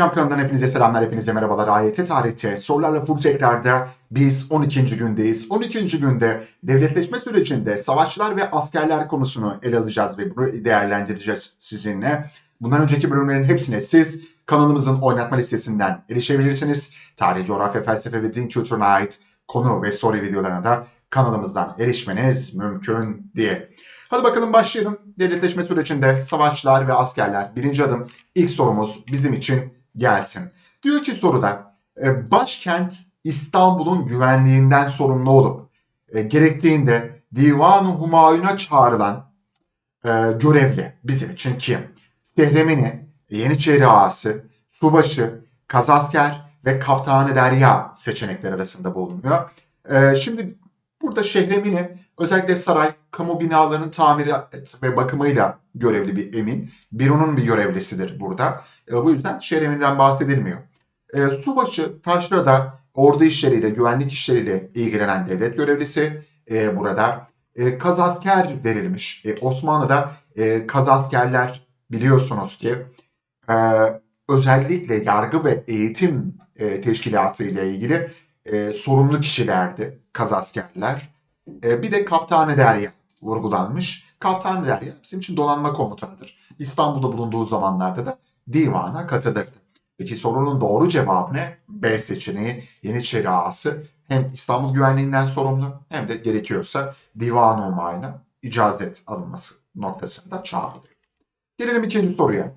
Hocam kanalından hepinize selamlar, hepinize merhabalar. AYT tarihte sorularla full tekrarda biz 12. gündeyiz. 12. günde devletleşme sürecinde savaşçılar ve askerler konusunu ele alacağız ve bunu değerlendireceğiz sizinle. Bundan önceki bölümlerin hepsine siz kanalımızın oynatma listesinden erişebilirsiniz. Tarih, coğrafya, felsefe ve din kültürüne ait konu ve soru videolarına da kanalımızdan erişmeniz mümkün diye. Hadi bakalım başlayalım. Devletleşme sürecinde savaşçılar ve askerler. Birinci adım ilk sorumuz bizim için gelsin. Diyor ki soruda e, başkent İstanbul'un güvenliğinden sorumlu olup e, gerektiğinde Divan-ı Humayun'a çağrılan e, görevli bizim için kim? Şehremini, Yeniçeri Ağası, Subaşı, Kazasker ve Kaptanı Derya seçenekler arasında bulunuyor. Şimdi burada Şehremini özellikle saray, kamu binalarının tamiri ve bakımıyla görevli bir emin. Büronun bir görevlisidir burada. E, bu yüzden Şehreminden bahsedilmiyor. E, Subaşı Taşra'da ordu işleriyle, güvenlik işleriyle ilgilenen devlet görevlisi e, burada. E, kazasker verilmiş. E, Osmanlı'da e, kazaskerler biliyorsunuz ki e, özellikle yargı ve eğitim e, teşkilatı ile ilgili e, sorumlu kişilerdi kazaskerler. E, bir de Kaptanı Derya vurgulanmış. Kaptanı Derya bizim için donanma komutanıdır. İstanbul'da bulunduğu zamanlarda da divana katılırdı. Peki sorunun doğru cevabı ne? B seçeneği Yeniçeri Ağası hem İstanbul güvenliğinden sorumlu hem de gerekiyorsa divan umayına icazet alınması noktasında çağrılıyor. Gelelim ikinci soruya.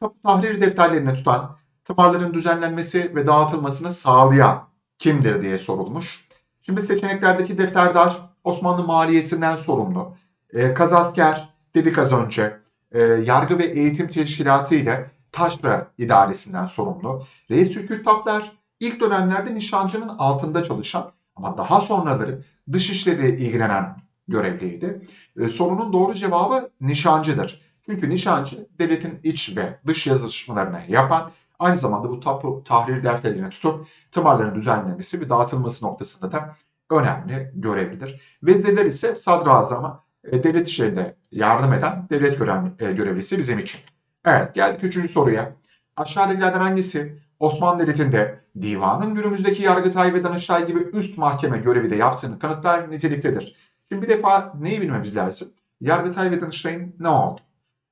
Tapu tahrir defterlerini tutan, tımarların düzenlenmesi ve dağıtılmasını sağlayan kimdir diye sorulmuş. Şimdi seçeneklerdeki defterdar Osmanlı maliyesinden sorumlu. E, kazasker dedik az önce. E, yargı ve eğitim teşkilatı ile Taşra idaresinden sorumlu. Reis-i Kütaplar ilk dönemlerde nişancının altında çalışan ama daha sonraları dışişleri ilgilenen görevliydi. E, sorunun doğru cevabı nişancıdır. Çünkü nişancı devletin iç ve dış yazışmalarını yapan, aynı zamanda bu tapu tahrir defterlerini tutup tımarların düzenlenmesi ve dağıtılması noktasında da önemli görevlidir. Vezirler ise sadrazama e, devlet işlerinde yardım eden devlet e, görevlisi bizim için. Evet geldik üçüncü soruya. Aşağıdakilerden hangisi Osmanlı Devleti'nde divanın günümüzdeki Yargıtay ve Danıştay gibi üst mahkeme görevi de yaptığını kanıtlar niteliktedir. Şimdi bir defa neyi bilmemiz lazım? Yargıtay ve Danıştay'ın ne oldu?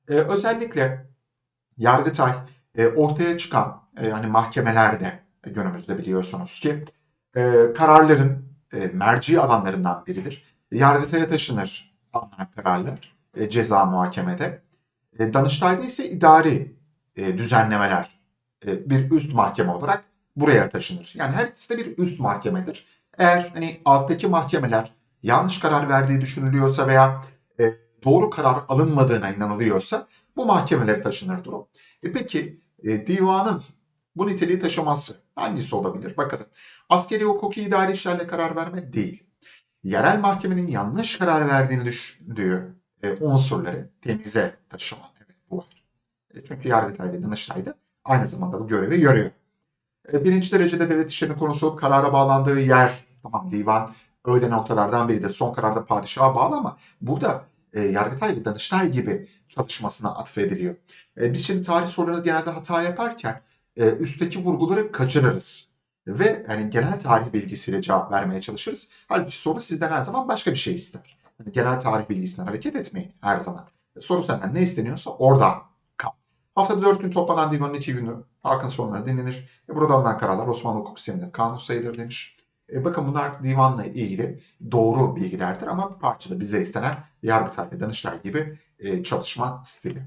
Ee, özellikle Yargıtay e, ortaya çıkan e, hani mahkemelerde günümüzde biliyorsunuz ki e, kararların e, merci alanlarından biridir. Yargıtay'a taşınır alınan kararlar e, ceza muhakemede. E, Danıştay'da ise idari e, düzenlemeler e, bir üst mahkeme olarak buraya taşınır. Yani her ikisi de bir üst mahkemedir. Eğer hani alttaki mahkemeler yanlış karar verdiği düşünülüyorsa veya e, doğru karar alınmadığına inanılıyorsa bu mahkemelere taşınır durum. E peki e, divanın bu niteliği taşıması hangisi olabilir? Bakalım. Askeri hukuki idari işlerle karar verme değil. Yerel mahkemenin yanlış karar verdiğini düşündüğü e, unsurları temize taşıma. Evet bu var. E, çünkü Yargıtay ve Danıştay'da aynı zamanda bu görevi görüyor. E, birinci derecede devlet işlerinin konuşulup karara bağlandığı yer, tamam divan öyle noktalardan biridir. Son kararda padişaha bağlı ama burada e, Yargıtay ve Danıştay gibi çalışmasına atfediliyor. E, biz şimdi tarih sorularında genelde hata yaparken e, üstteki vurguları kaçırırız. Ve yani genel tarih bilgisiyle cevap vermeye çalışırız. Halbuki soru sizden her zaman başka bir şey ister. Yani genel tarih bilgisinden hareket etmeyin her zaman. Soru senden ne isteniyorsa orada kal. Haftada 4 gün toplanan divanın 2 günü halkın sorunları dinlenir. E, burada alınan kararlar Osmanlı hukuk sisteminde kanun sayılır demiş. E, bakın bunlar divanla ilgili doğru bilgilerdir ama parçada bize istenen Yargıtay ve Danıştay gibi e, çalışma stili.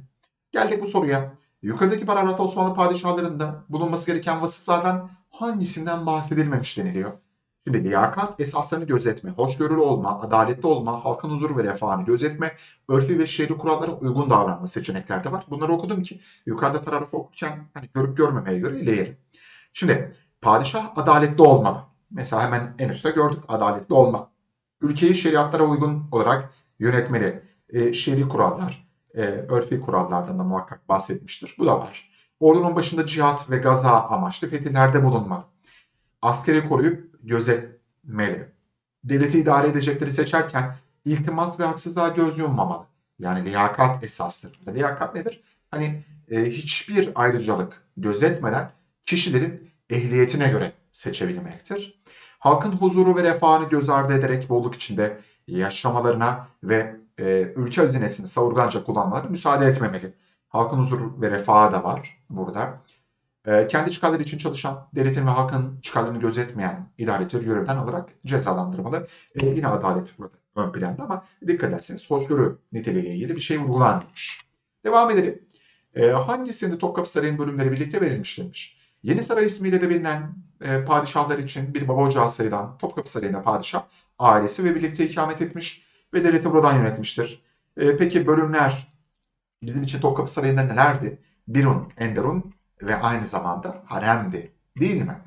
Geldik bu soruya. Yukarıdaki paragrafta Osmanlı padişahlarında bulunması gereken vasıflardan hangisinden bahsedilmemiş deniliyor. Şimdi liyakat esaslarını gözetme, hoşgörülü olma, adaletli olma, halkın huzuru ve refahını gözetme, örfi ve şehri kurallara uygun davranma seçeneklerde var. Bunları okudum ki yukarıda paragrafı okurken hani görüp görmemeye göre ileyelim. Şimdi padişah adaletli olmalı. Mesela hemen en üstte gördük adaletli olma. Ülkeyi şeriatlara uygun olarak yönetmeli. E, şer'i kurallar, e, örfi kurallardan da muhakkak bahsetmiştir. Bu da var. Ordunun başında cihat ve gaza amaçlı fetihlerde bulunmalı. Askeri koruyup gözetmeli. Devleti idare edecekleri seçerken iltimas ve haksızlığa göz yummamalı. Yani liyakat esastır. Liyakat nedir? Hani e, hiçbir ayrıcalık gözetmeden kişilerin ehliyetine göre seçebilmektir. Halkın huzuru ve refahını göz ardı ederek bolluk içinde yaşamalarına ve e, ülke hazinesini savurganca kullanmalarına müsaade etmemeli. Halkın huzuru ve refahı da var burada. E, kendi çıkarları için çalışan, devletin ve halkın çıkarlarını gözetmeyen idarecileri görevden alarak cezalandırmalı. E, yine adalet burada ön planda ama dikkat ederseniz hoşgörü niteliğiyle ilgili bir şey vurgulanmış. Devam edelim. E, hangisinde Topkapı Sarayı'nın bölümleri birlikte verilmiş demiş. Yeni Saray ismiyle de bilinen e, padişahlar için bir baba ocağı sayılan Topkapı Sarayı'nda padişah ailesi ve birlikte ikamet etmiş ve devleti buradan yönetmiştir. E, peki bölümler bizim için Topkapı Sarayı'nda nelerdi? Birun, Enderun ve aynı zamanda haremdi değil mi?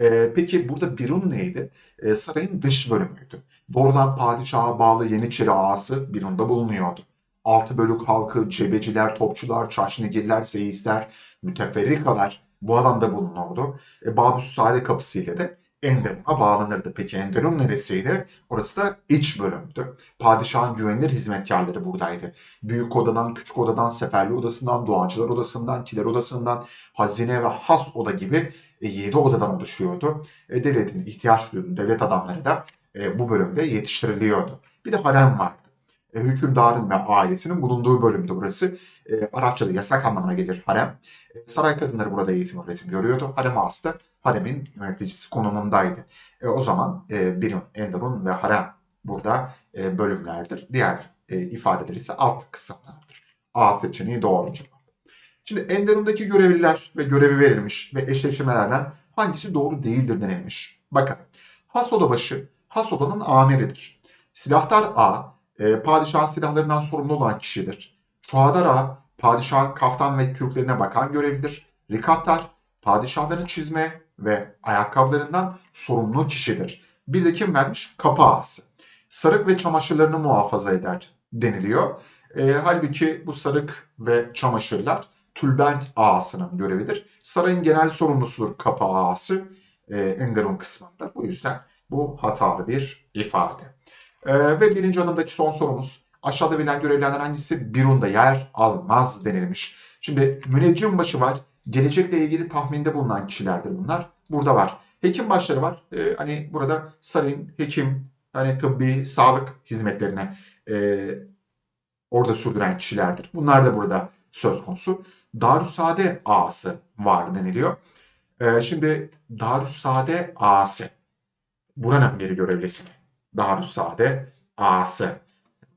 E, peki burada Birun neydi? E, sarayın dış bölümüydü. Doğrudan padişaha bağlı Yeniçeri ağası Birun'da bulunuyordu. Altı bölük halkı, cebeciler, topçular, çarşınegirler, seyisler, müteferrikalar bu alanda bulunurdu. E, Babüs Sade Kapısı ile de Enderun'a bağlanırdı. Peki Enderun neresiydi? Orası da iç bölümdü. Padişahın güvenilir hizmetkarları buradaydı. Büyük odadan, küçük odadan, seferli odasından, doğancılar odasından, kiler odasından, hazine ve has oda gibi 7 odadan oluşuyordu. E, devletin ihtiyaç duyduğu devlet adamları da e, bu bölümde yetiştiriliyordu. Bir de harem vardı. E, hükümdarın ve ailesinin bulunduğu bölümdü burası. E, Arapçada yasak anlamına gelir harem. E, saray kadınları burada eğitim öğretim görüyordu. Harem ağası haremin yöneticisi konumundaydı. E, o zaman e, Birun, Enderun ve harem burada e, bölümlerdir. Diğer e, ifadeler ise alt kısımlardır. A seçeneği doğru cevap. Şimdi Enderun'daki görevliler ve görevi verilmiş ve eşleşmelerden hangisi doğru değildir denilmiş. Bakın. Has odabaşı, has odanın amiridir. Silahtar A, e, padişahın silahlarından sorumlu olan kişidir. Şuhadar A, padişahın kaftan ve kürklerine bakan görevlidir. Rikaptar, padişahların çizme ve ayakkabılarından sorumlu kişidir. Bir de kim vermiş? Kapı ağası. Sarık ve çamaşırlarını muhafaza eder deniliyor. E, halbuki bu sarık ve çamaşırlar tülbent ağasının görevidir. Sarayın genel sorumlusudur kapı ağası e, Enderun kısmında. Bu yüzden bu hatalı bir ifade. E, ve birinci adımdaki son sorumuz. Aşağıda verilen görevlerden hangisi Birun'da yer almaz denilmiş. Şimdi müneccim başı var. Gelecekle ilgili tahminde bulunan kişilerdir bunlar. Burada var. Hekim başları var. E, hani burada sarayın hekim, hani tıbbi, sağlık hizmetlerine e, orada sürdüren kişilerdir. Bunlar da burada söz konusu. Darüsade ağası var deniliyor. Ee, şimdi Darüsade ağası. Buranın bir görevlisi? Darüsade ağası.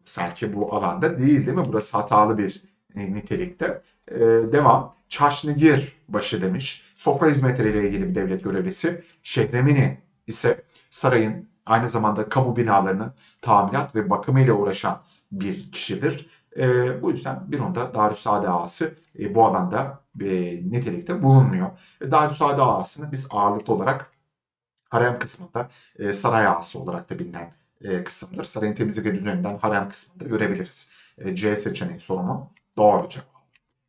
Sanki bu alanda değil değil mi? Burası hatalı bir e, nitelikte. Ee, devam. Çaşnigir başı demiş. Sofra hizmetleriyle ilgili bir devlet görevlisi. Şehremini ise sarayın aynı zamanda kamu binalarının tamirat ve bakımıyla uğraşan bir kişidir. E, bu yüzden bir onda Darüsade ağası e, bu alanda e, nitelikte bulunmuyor. E, Darüsade ağasını biz ağırlıklı olarak harem kısmında e, saray ağası olarak da bilinen e, kısımdır. Sarayın temizlik ve düzeninden harem kısmında görebiliriz. E, C seçeneği sorumun doğru cevabı.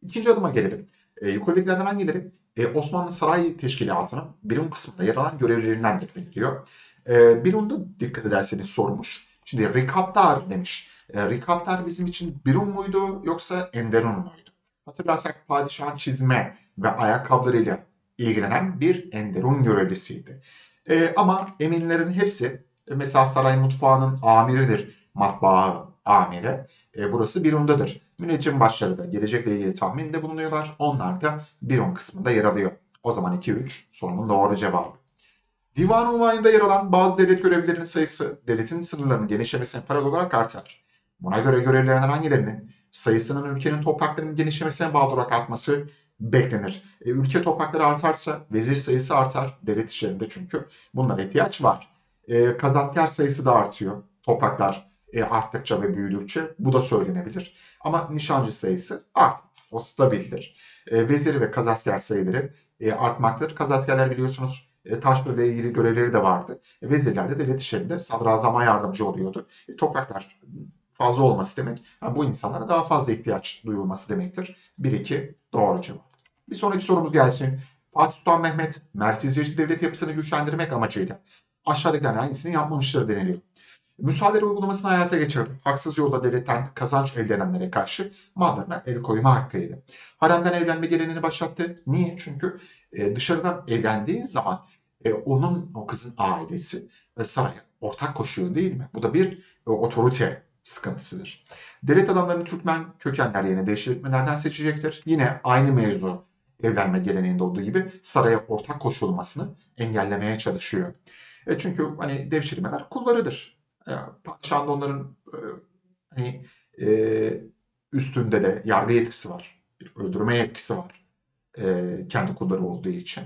İkinci adıma gelelim. E, yukarıdakilerden hangileri e, Osmanlı Saray Teşkilatı'nın Birun kısmında yer alan görevlilerindendir deniliyor. E, Birun'da dikkat ederseniz sormuş. Şimdi Rikaptar demiş. E, Rikaptar bizim için Birun muydu yoksa Enderun muydu? Hatırlarsak padişahın çizme ve ayakkabılarıyla ilgilenen bir Enderun görevlisiydi. E, ama eminlerin hepsi e, mesela saray mutfağının amiridir, matbaa amiri. E, burası Birun'dadır. Müneccim başları da gelecekle ilgili tahminde bulunuyorlar. Onlar da Birun kısmında yer alıyor. O zaman 2-3 sorumun doğru cevabı. Divan unvanında yer alan bazı devlet görevlilerinin sayısı devletin sınırlarının genişlemesine paralel olarak artar. Buna göre görevlilerden hangilerinin sayısının ülkenin topraklarının genişlemesine bağlı olarak artması beklenir. E, ülke toprakları artarsa vezir sayısı artar devlet işlerinde çünkü bunlara ihtiyaç var. E, kazasker sayısı da artıyor topraklar e, arttıkça ve büyüdükçe bu da söylenebilir. Ama nişancı sayısı artmaz. O stabildir. E, vezir ve kazasker sayıları e, artmaktadır. Kazaskerler biliyorsunuz e, taşra ile ilgili görevleri de vardı. E, vezirler de devlet işlerinde sadrazama yardımcı oluyordu. E, topraklar fazla olması demek yani bu insanlara daha fazla ihtiyaç duyulması demektir. 1-2 doğru cevap. Bir sonraki sorumuz gelsin. Fatih Sultan Mehmet merkeziyetçi devlet yapısını güçlendirmek amacıyla aşağıdakilerden hangisini yapmamıştır deniliyor. Müsaade uygulamasını hayata geçirdi. Haksız yolda devletten kazanç elde edenlere karşı mallarına el koyma hakkıydı. Haremden evlenme geleneğini başlattı. Niye? Çünkü e, dışarıdan evlendiğin zaman e, onun, o kızın ailesi e, saraya ortak koşuyor değil mi? Bu da bir e, otorite sıkıntısıdır. Devlet adamlarını Türkmen kökenler yerine değiştirmelerden seçecektir. Yine aynı mevzu evlenme geleneğinde olduğu gibi saraya ortak koşulmasını engellemeye çalışıyor. E çünkü hani devşirmeler kullarıdır. E, padişahın onların e, hani e, üstünde de yargı yetkisi var. Bir öldürme yetkisi var. E, kendi kulları olduğu için.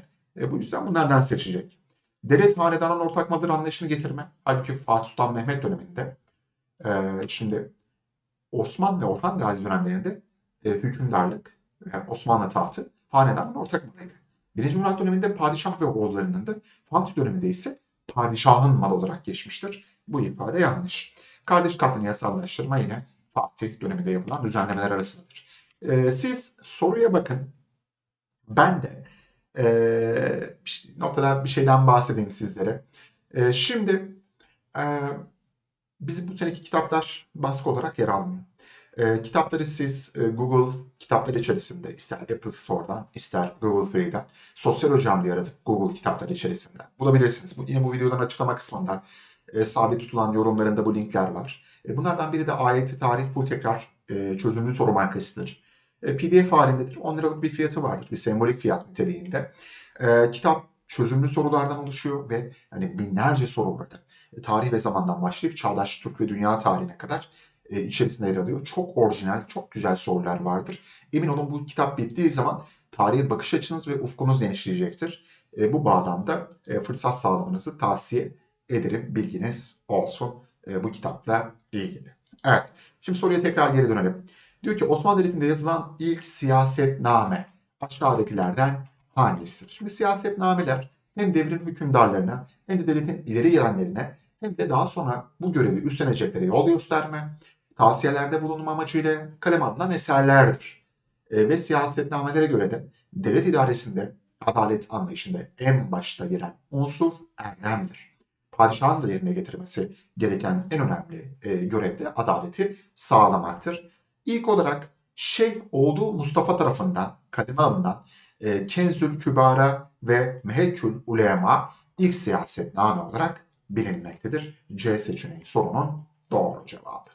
Bu yüzden bunlardan seçecek. Devlet hanedanın ortak madır anlayışını getirme. Halbuki Fatih Sultan Mehmet döneminde şimdi Osman ve Orhan Gazi dönemlerinde hükümdarlık ve Osmanlı tahtı hanedanın ortak malıydı. Birinci Murat döneminde padişah ve oğullarının da Fatih döneminde ise padişahın malı olarak geçmiştir. Bu ifade yanlış. Kardeş katlını yasallaştırma yine Fatih döneminde yapılan düzenlemeler arasındadır. E, siz soruya bakın. Ben de e, bir noktada bir şeyden bahsedeyim sizlere. E, şimdi e, bizim bu seneki kitaplar baskı olarak yer almıyor. E, kitapları siz e, Google kitapları içerisinde ister Apple Store'dan ister Google Play'den sosyal hocam diye aratıp Google kitapları içerisinden bulabilirsiniz. Bu, yine bu videoların açıklama kısmında e, sabit tutulan yorumlarında bu linkler var. E, bunlardan biri de ayeti tarih full tekrar e, çözümlü soru bankasıdır. E, PDF halindedir. 10 liralık bir fiyatı vardır. Bir sembolik fiyat niteliğinde. E, kitap çözümlü sorulardan oluşuyor ve yani binlerce soru burada. E, tarih ve zamandan başlayıp çağdaş Türk ve dünya tarihine kadar e, içerisinde yer alıyor. Çok orijinal, çok güzel sorular vardır. Emin olun bu kitap bittiği zaman tarihe bakış açınız ve ufkunuz genişleyecektir. E, bu bağlamda e, fırsat sağlamanızı tavsiye ederim. Bilginiz olsun e, bu kitapla ilgili. Evet, şimdi soruya tekrar geri dönelim. Diyor ki Osmanlı Devleti'nde yazılan ilk siyasetname aşağıdakilerden hangisidir? Şimdi siyasetnameler hem devrin hükümdarlarına hem de devletin ileri gelenlerine hem de daha sonra bu görevi üstleneceklere yol gösterme, tavsiyelerde bulunma amacıyla kaleme alınan eserlerdir. E, ve siyasetnamelere göre de devlet idaresinde adalet anlayışında en başta gelen unsur erdemdir. Padişahın da yerine getirmesi gereken en önemli e, görev de adaleti sağlamaktır. İlk olarak Şeyh oğlu Mustafa tarafından kaleme alınan e, Kenzül Kübara ve Mehekkül Ulema ilk siyasetname olarak bilinmektedir. C seçeneği sorunun doğru cevabı.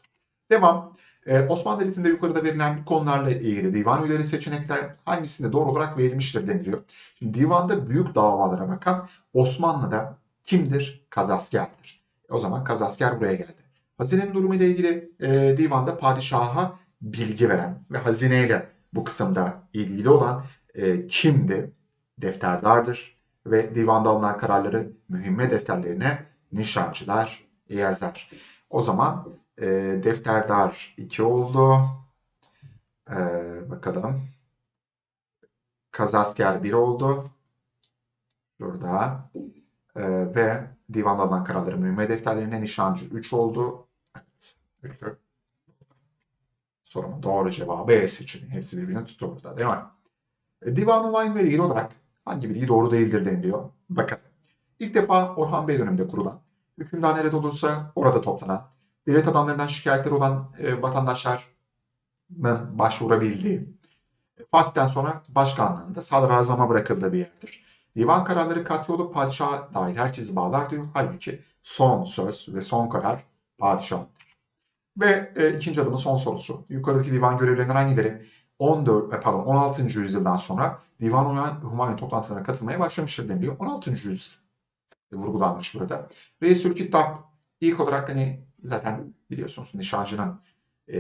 Devam. Ee, Osmanlı Devleti'nde yukarıda verilen konularla ilgili divan üyeleri seçenekler hangisinde doğru olarak verilmiştir deniliyor. Şimdi divanda büyük davalara bakan Osmanlı'da kimdir? Kazaskerdir. O zaman Kazasker buraya geldi. Hazinenin durumu ile ilgili e, divanda padişaha bilgi veren ve hazineyle bu kısımda ilgili olan e, kimdi? Defterdardır ve divanda alınan kararları mühimme defterlerine nişancılar yazar. O zaman e, defterdar 2 oldu. E, bakalım. Kazasker 1 oldu. Şurada. E, ve divanda alınan kararları mühimme defterlerine nişancı 3 oldu. Evet. 3'ü. Sorumun doğru cevabı E seçeneği. Hepsi birbirini tuttu burada değil mi? E, Divan-ı Vayn ile ilgili olarak hangi bilgi doğru değildir deniliyor. Bakın. İlk defa Orhan Bey döneminde kurulan, hükümdar nerede olursa orada toplanan, devlet adamlarından şikayetleri olan e, vatandaşların başvurabildiği, Fatih'ten sonra başkanlığında sadrazama bırakıldığı bir yerdir. Divan kararları katli olup padişaha dair herkesi bağlar diyor. Halbuki son söz ve son karar padişahtır. Ve e, ikinci adımın son sorusu. Yukarıdaki divan görevlerinden hangileri 14 e, pardon 16. yüzyıldan sonra Divan Humayun toplantılarına katılmaya başlamıştır deniliyor. 16. yüzyıl vurgulanmış burada. Reisül Kitap ilk olarak hani zaten biliyorsunuz nişancının e,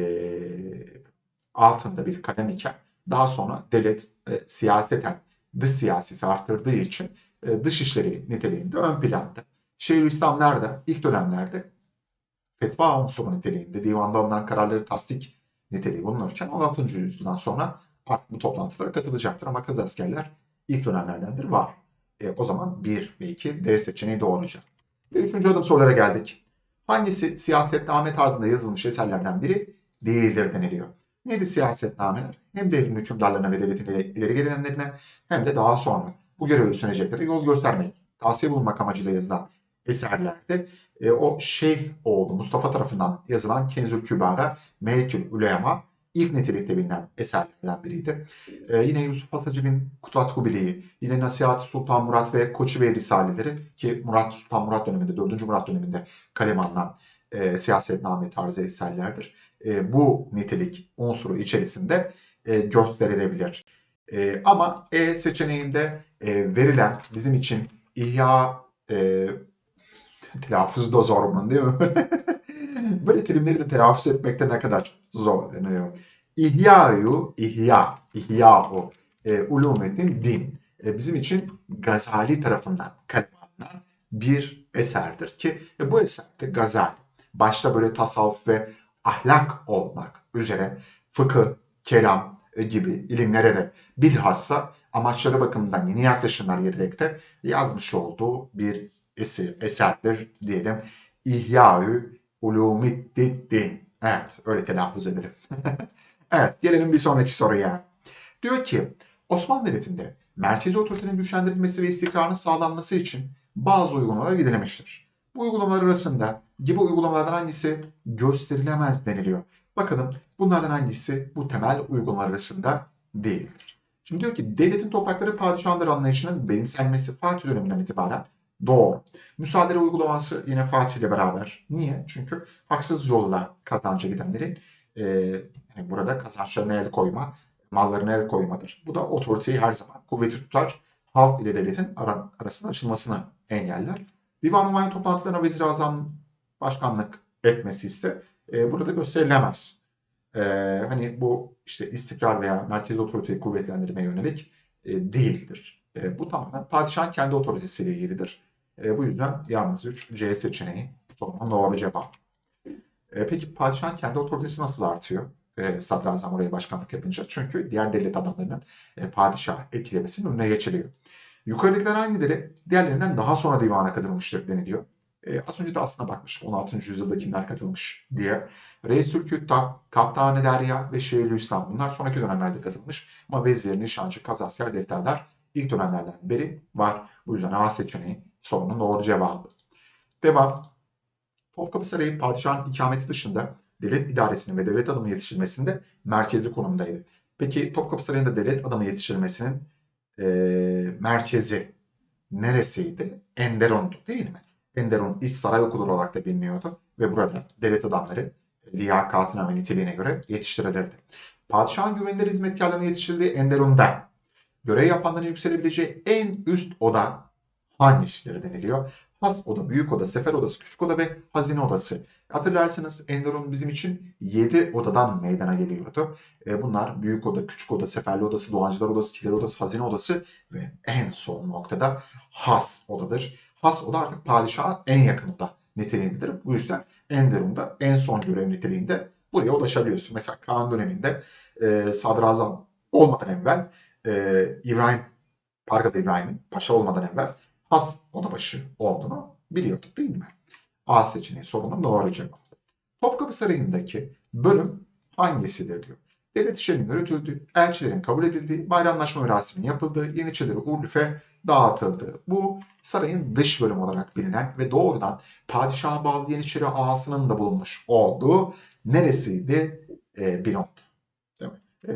altında bir kalem iken daha sonra devlet e, siyaseten dış siyaseti arttırdığı için e, dış işleri niteliğinde ön planda. Şeyhülislamlar da ilk dönemlerde fetva unsuru niteliğinde divanda alınan kararları tasdik niteliği bulunurken 16. yüzyıldan sonra artık bu toplantılara katılacaktır ama kız askerler ilk dönemlerdendir var. E, o zaman 1 ve 2 D seçeneği doğru olacak. Ve üçüncü adım sorulara geldik. Hangisi siyasetname tarzında yazılmış eserlerden biri değildir deniliyor. Neydi siyasetnameler? Hem devrin hükümdarlarına ve devletin ileri gelenlerine hem de daha sonra bu görevi üstleneceklere yol göstermek, tavsiye bulunmak amacıyla yazılan eserlerde e, o Şeyh oğlu Mustafa tarafından yazılan Kenzül Kübara, Meykül Ulema ilk nitelikte bilinen eserlerden biriydi. Ee, yine Yusuf Hasacı'nın Kutat Kubili'yi, yine Nasihat Sultan Murat ve Koçu Risaleleri ki Murat Sultan Murat döneminde, 4. Murat döneminde kaleme alınan e, siyasetname tarzı eserlerdir. E, bu nitelik unsuru içerisinde e, gösterilebilir. E, ama E seçeneğinde e, verilen bizim için İhya e, telaffuz da zor bunun değil mi? Böyle terimleri de telaffuz etmekte ne kadar zor deniyor. İhya-yu, ihya, ihya-u, e, ulumeddin din. E, bizim için Gazali tarafından kaleme bir eserdir ki e, bu eserde Gazali başta böyle tasavvuf ve ahlak olmak üzere fıkıh, kelam e, gibi ilimlere de bilhassa amaçları bakımından yeni yaklaşımlar getirerek yazmış olduğu bir eser, eserdir diyelim. İhya-ü Ulumiddin. Evet, öyle telaffuz edelim. evet, gelelim bir sonraki soruya. Diyor ki, Osmanlı Devleti'nde merkezi otoritenin güçlendirilmesi ve istikrarının sağlanması için bazı uygulamalar gidilemiştir. Bu uygulamalar arasında gibi uygulamalardan hangisi gösterilemez deniliyor. Bakalım bunlardan hangisi bu temel uygulamalar arasında değildir. Şimdi diyor ki devletin toprakları padişahındır anlayışının benimsenmesi Fatih döneminden itibaren doğru. Müsaade uygulaması yine Fatih ile beraber. Niye? Çünkü haksız yolla kazanca gidenlerin e, yani burada kazançlarına el koyma, mallarına el koymadır. Bu da otoriteyi her zaman kuvveti tutar. Halk ile devletin ara, arasında açılmasını engeller. Divan Umayya toplantılarına vezir azam başkanlık etmesi ise e, burada gösterilemez. E, hani bu işte istikrar veya merkezi otoriteyi kuvvetlendirmeye yönelik e, değildir. E, bu tamamen padişahın kendi otoritesiyle ilgilidir. E, bu yüzden yalnız 3 C seçeneği sorunun doğru cevap. E, peki padişahın kendi otoritesi nasıl artıyor? E, sadrazam oraya başkanlık yapınca. Çünkü diğer devlet adamlarının e, padişah etkilemesinin önüne geçiliyor. Yukarıdakiler hangileri diğerlerinden daha sonra divana katılmıştır deniliyor. E, az önce de aslına bakmışım 16. yüzyılda kimler katılmış diye. Reisül Kütta, Kaptanı Derya ve Şeyhülislam bunlar sonraki dönemlerde katılmış. Ama vezir, nişancı, kazasker, defterler ilk dönemlerden beri var. Bu yüzden A seçeneği sorunun doğru cevabı. Devam. Topkapı Sarayı padişahın ikameti dışında devlet idaresinin ve devlet adamı yetiştirilmesinde merkezli konumdaydı. Peki Topkapı Sarayı'nda devlet adamı yetiştirilmesinin e, merkezi neresiydi? Enderun'du değil mi? Enderun İç Saray Okulu olarak da biliniyordu ve burada devlet adamları liyakatına ve niteliğine göre yetiştirilirdi. Padişahın güvenilir hizmetkarlarına yetiştirildiği Enderun'da görev yapanların yükselebileceği en üst oda hangisidir deniliyor. Has oda, büyük oda, sefer odası, küçük oda ve hazine odası. Hatırlarsınız Enderun bizim için 7 odadan meydana geliyordu. E, bunlar büyük oda, küçük oda, seferli odası, doğancılar odası, kiler odası, hazine odası ve en son noktada has odadır. Has oda artık padişaha en yakın oda niteliğindedir. Bu yüzden Enderun'da en son görev niteliğinde buraya ulaşabiliyorsun. Mesela Kaan döneminde e, sadrazam olmadan evvel e, İbrahim, Pargalı İbrahim'in paşa olmadan evvel has odabaşı olduğunu biliyorduk değil mi? A seçeneği sorunun doğru cevabı. Topkapı Sarayı'ndaki bölüm hangisidir diyor. Devlet işlerinin yürütüldüğü, elçilerin kabul edildiği, bayramlaşma merasimi yapıldığı, Yeniçeleri Urlüfe dağıtıldı. Bu sarayın dış bölümü olarak bilinen ve doğrudan padişaha bağlı Yeniçeri ağasının da bulunmuş olduğu neresiydi? E, Binon'du. Değil mi? E,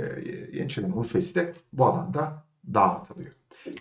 Yeniçerilerin Urfesi de bu alanda dağıtılıyor.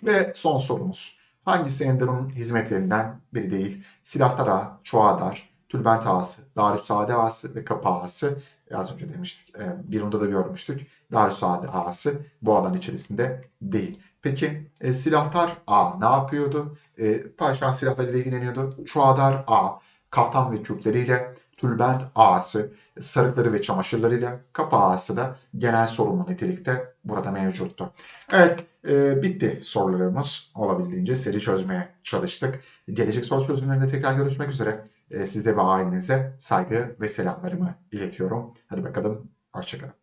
Ve son sorumuz. Hangisi Enderun'un hizmetlerinden biri değil? Silahtar Ağa, Çoğadar, Tülbent Ağası, Darüssaade Ağası ve Kapı Ağası. Az önce demiştik. E, bir onda da görmüştük. Darüssaade Ağası bu alan içerisinde değil. Peki e, Silahtar A ne yapıyordu? E, Padişah silahlarıyla ilgileniyordu. Çoğadar A, kaftan ve kürkleriyle, Tülbent Ağası, sarıkları ve çamaşırlarıyla, Kapı Ağası da genel sorumlu nitelikte burada mevcuttu. Evet, e, bitti sorularımız. Olabildiğince seri çözmeye çalıştık. Gelecek soru çözümlerinde tekrar görüşmek üzere. E, size ve ailenize saygı ve selamlarımı iletiyorum. Hadi bakalım, hoşçakalın.